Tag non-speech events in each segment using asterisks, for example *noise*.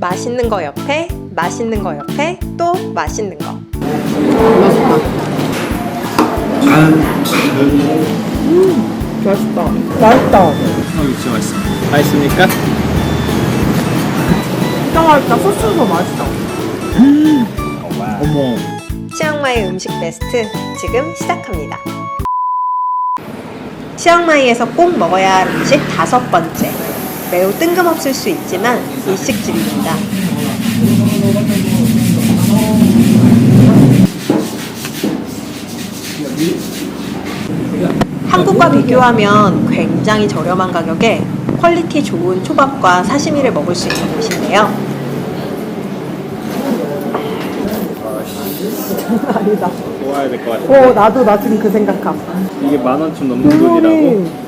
맛있는 거 옆에 맛있는 거 옆에 또 맛있는 거. 맛있다. 맛있다. 어, 이거 진짜 맛있어. 맛있습니까? 진짜 맛있다. 소스도 맛있다. 어머. 치앙마이 음식 베스트 지금 시작합니다. 치앙마이에서 꼭 먹어야 할 음식 다섯 번째. 매우 뜬금없을 수 있지만 일식집입니다. 한국과 비교하면 굉장히 저렴한 가격에 퀄리티 좋은 초밥과 사시미를 먹을 수 있는 곳인데요. *laughs* 아니다. 모아야 될 것 같아. 어, 나도 나 지금 그 생각함. 이게 만원좀 넘는 돈이라고?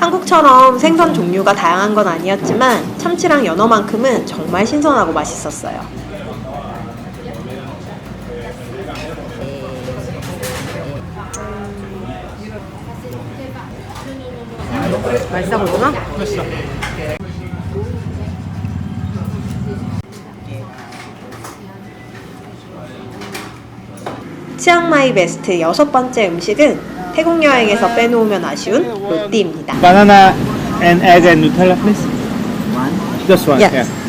한국처럼 생선 종류가 다양한 건 아니었지만 참치랑 연어만큼은 정말 신선하고 맛있었어요. 맛있어 보구나? 치앙마이 베스트 여섯 번째 음식은 태국 여행에서 빼놓으면 아쉬운 로띠입니다. Banana and egg and Nutella, please. One. Just one. Yes. Yeah.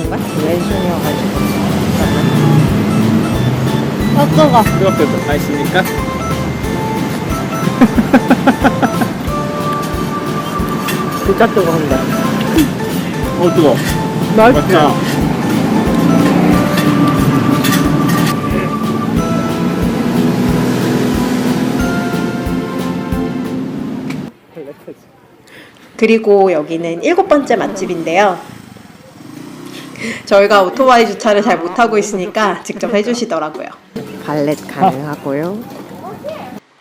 왼손이어가지고. 아, 뜨거. 뜨겁게 맛있습니까? *laughs* 진짜 뜨거운데. 어 뜨거. 맛있지? 맞다. 그리고 여기는 일곱 번째 맛집인데요. 저희가 오토바이 주차를 잘 못하고 있으니까 직접 해주시더라고요. 발렛 가능하고요.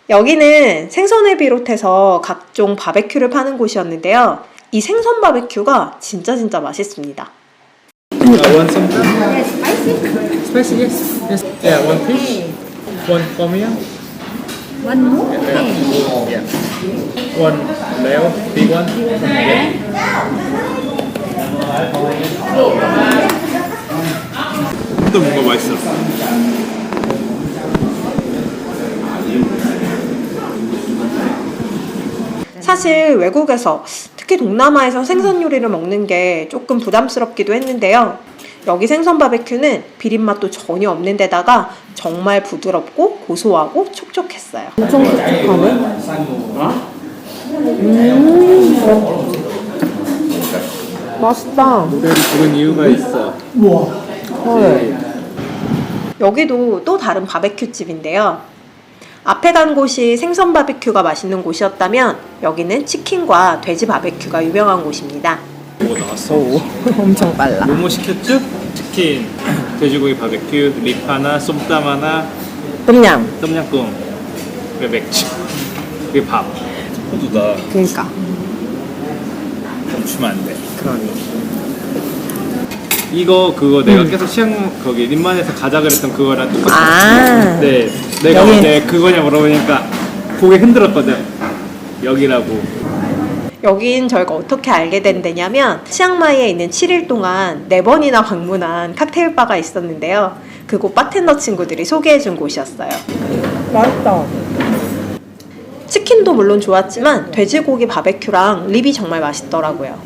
여기는 생선을 비롯해서 각종 바베큐를 파는 곳이었는데요. 이 생선 바베큐가 진짜 진짜 맛있습니다. Uh, one something? Yeah, spicy. Spicy, yes. yes. Yeah, one fish. One tom yum. One more? Yeah. yeah. One leo, big one. Yeah. 또 뭔가 맛있어. 사실 외국에서 특히 동남아에서 생선 요리를 먹는 게 조금 부담스럽기도 했는데요. 여기 생선 바베큐는 비린 맛도 전혀 없는 데다가 정말 부드럽고 고소하고 촉촉했어요. 엄청 촉촉하네. 음. 맛있다. 부른 이유가 있어. 헐. 여기도 또 다른 바베큐 집인데요. 앞에 간 곳이 생선 바베큐가 맛있는 곳이었다면 여기는 치킨과 돼지 바베큐가 유명한 곳입니다. 뭐 나왔어? *laughs* 엄청 빨라. 뭐뭐 시켰죠? 치킨, 돼지고기 바베큐, 립 하나, 쏨땀 하나, 똠양. 똠양꿍, 맥주, 그리고 밥. 호두다. 그니까. 멈추면 안 돼. 그러니. 이거 그거 내가 계속 시험 거기 림만에서 가자 그랬던 그거랑 똑같아. 아. 네, 내가 여기- 어제 그거냐 물어보니까 고개 흔들었거든. 여기라고. 여긴 저희가 어떻게 알게 된 데냐면 치앙마이에 있는 7일 동안 4번이나 방문한 칵테일 바가 있었는데요. 그곳 바텐더 친구들이 소개해 준 곳이었어요. 맛있다. 치킨도 물론 좋았지만 돼지고기 바베큐랑 립이 정말 맛있더라고요.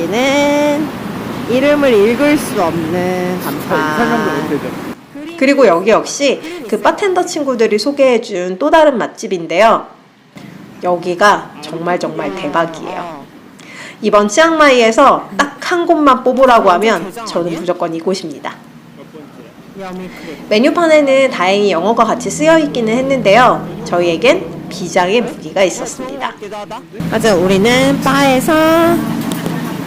여기는 이름을 읽을 수 없는 간판. 그리고 여기 역시 그 바텐더 친구들이 소개해준 또 다른 맛집인데요. 여기가 정말 정말 대박이에요. 이번 치앙마이에서 딱 한 곳만 뽑으라고 하면 저는 무조건 이곳입니다. 메뉴판에는 다행히 영어가 같이 쓰여 있기는 했는데요. 저희에겐 비장의 무기가 있었습니다. 맞아, 우리는 바에서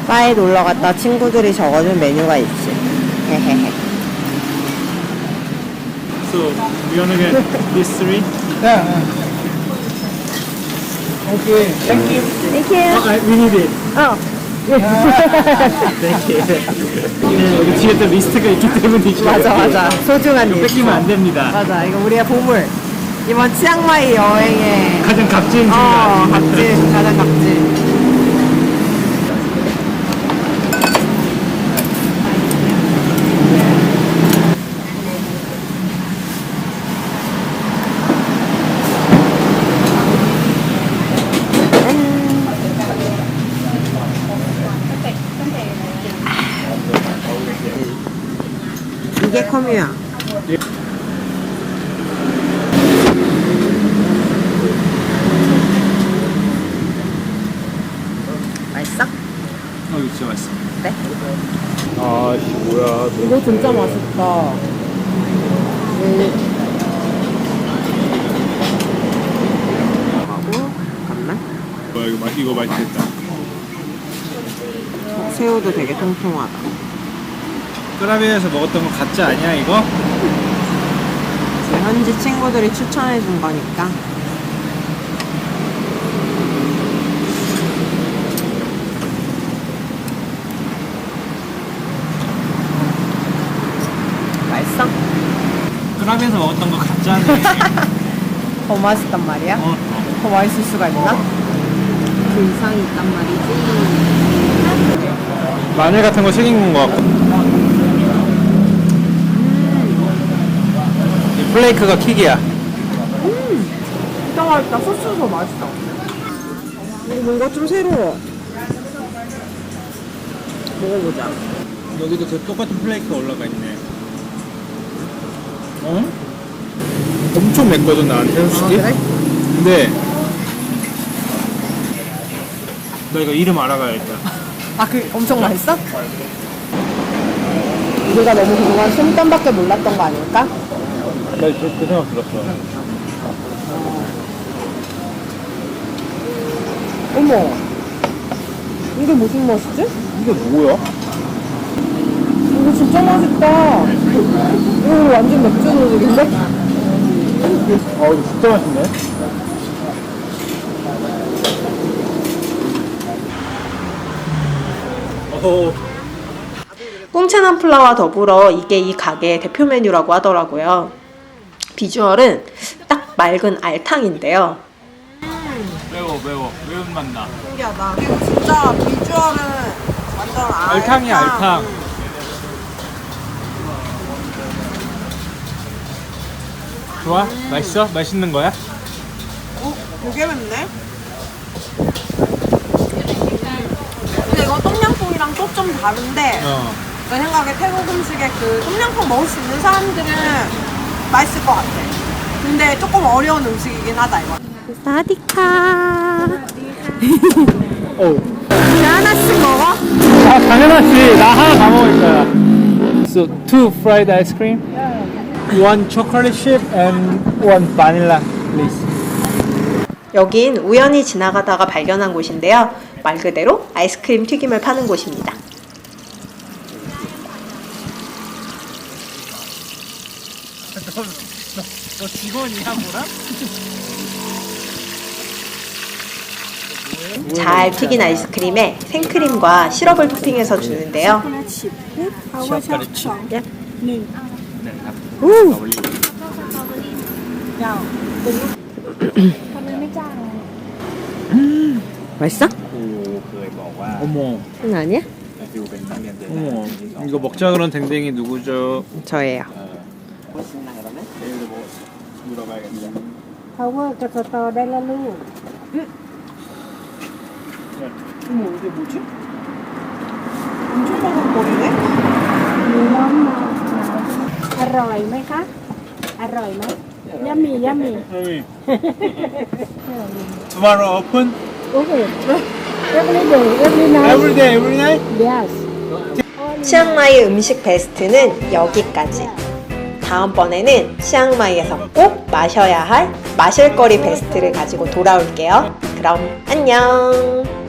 바에 놀러 갔다 친구들이 적어준 메뉴가 있지. 헤헤헤. So, you wanna get these three? Yeah. Okay. Thank you. Oh, I, we need it. 어. Thank you. 네, 여기 뒤에 또 리스트가 있기 때문이죠. 맞아, 맞아. 소중한 이거 일. 뺏기면 안 됩니다. 맞아, 이거 우리의 보물. 이번 치앙마이 여행의 가장 값진 어, 중이야. 값진, 가장 값진. 커뮤야. 맛있어? 어, 이거 진짜 맛있어. 네? 아, 씨, 뭐야. 이거 진짜 맛있다. 하고 잠깐만. 뭐야, 이거, 맛- 이거 맛있겠다. 새우도 되게 통통하다. 끄라비에서 먹었던 거 가짜 아니야, 이거? 현지 친구들이 추천해 준 거니까. 맛있어? 끄라비에서 먹었던 거 가짜네. *laughs* 더 맛있단 말이야? 어. 더 맛있을 수가 있나? 그 이상이 있단 말이지. 마늘 같은 거 튀긴 거 같고. 플레이크가 킥이야. 진짜 맛있다. 소스도 더 맛있어. 이거 뭔가 좀 새로워. 먹어보자. 여기도 그 똑같은 플레이크가 올라가 있네. 어? 엄청 맵거든 나한테 솔직히. 아, 그래? 근데 너 이거 이름 알아가야겠다. 아, 그 엄청 맛있어? 우리가 너무 그동안 솜땀밖에 몰랐던 거 아닐까? 나 그 그 생각 들었어. 어머. 이게 무슨 맛이지? 이게 뭐야? 이거 진짜 맛있다. 이거 완전 맥주 노즐인데? 아 이거 진짜 맛있네. 어. 꽁채난 플라와 더불어 이게 이 가게의 대표 메뉴라고 하더라고요. 비주얼은 딱 맑은 알탕인데요. 매워 매워 매운 맛 나. 신기하다. 그리고 진짜 비주얼은 완전 알탕이야 알탕. 좋아? 맛있어? 맛있는 거야? 어? 되게 맵네? 근데 이거 똠양꿍이랑 또좀 다른데 어. 내 생각에 태국 음식에 그 똠양꿍 먹을 수 있는 사람들은 맛있을 것 같아. 근데 조금 어려운 음식이긴 하다 이거. 사디카. 어. 하나씩 먹어? 아 당연하지. 나 하나 다 먹을 거야. So two fried ice cream, one chocolate chip and one vanilla, please. 여긴 우연히 지나가다가 발견한 곳인데요. 말 그대로 아이스크림 튀김을 파는 곳입니다. 너 직원이야 뭐라? 잘 튀긴 아이스크림에 생크림과 시럽을 토핑해서 주는데요. 네. 네, 음, 맛있어? 어머, 음, 아니야? 어머, 음, 이거 먹자 그런 댕댕이 누구죠? 저예요. ดูเราไปกันจ้ะ power กับสตอได้ละลูก 어머 이게 뭐지? 엄청 먹은 거리네 มีน้องมาอร่อยไหมคะ อร่อยไหมยัมมี่ยัมมี่ Tomorrow open? โอเค every day every night Every day, every night? yes 치앙마이 음식 베스트는 여기까지. 다음번에는 치앙마이에서 꼭 마셔야 할 마실거리 베스트를 가지고 돌아올게요. 그럼 안녕!